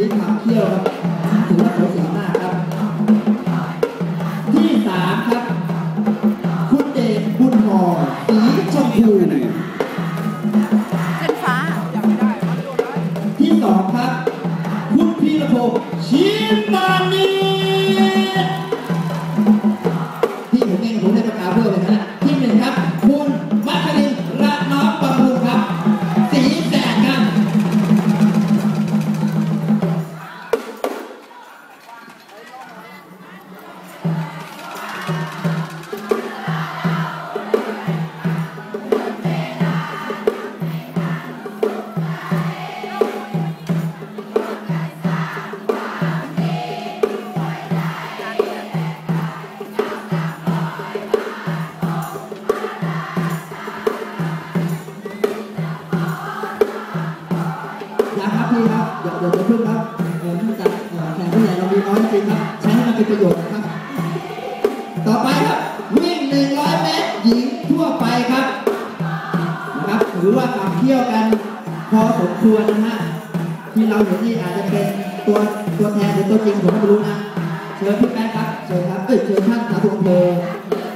นี้ทางเที่ยวครับถือว่าเขาเสียหน้าครับ ที่สามครับ คุณเดชบุญหอสีชมพูเส้นฟ้าที่สองครับ คุณพีรพงศ์ชิมตา อย่ครับพี่ครับอย่าอย่าจะพึ่งครับเออเนื่องจากเอ่อแขกผู้ใหญ่เรามีน้อยจริงครับใช้ให้มันเป็นประโยชน์นะครับ ต่อไปครับวิ่ง100เมตรหญิงทั่วไปครับนะครับถือว่าขับเที่ยวกันพอสมควรนะฮะที่เราเห็นนี่อาจจะเป็นตัวตัวแทนหรือตัวจริงผมไม่รู้นะเชิญพี่แป๊ะครับเชิญครับเอ้ยเชิญท่านสาธุอำเภอ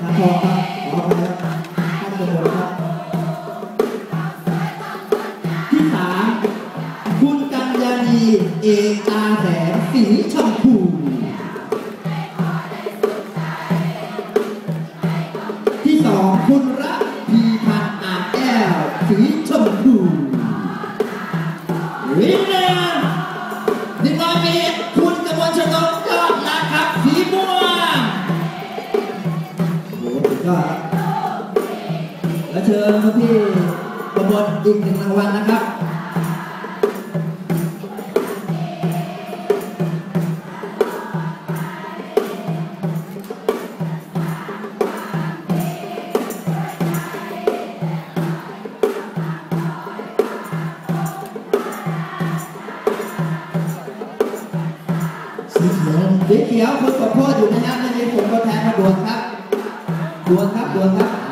นาทองครับขออภัย เอตาแสงสีชมพูที่สองคุณรัพีพันธ์อาแก้วสีชมพูวินเนอร์หนึ่งร้อยเมตคุณกมลชนกยอดนะครับสีม่วงโอ้โหสุดยอดแล้วเชิญพี่กมวลอีกหนึ่งรางวัลนะครับ สีเขียวคุณสมโพธอยู่นะครับนี่ผมตัวแทนมาด่วนครับด่วนครับด่วนครับ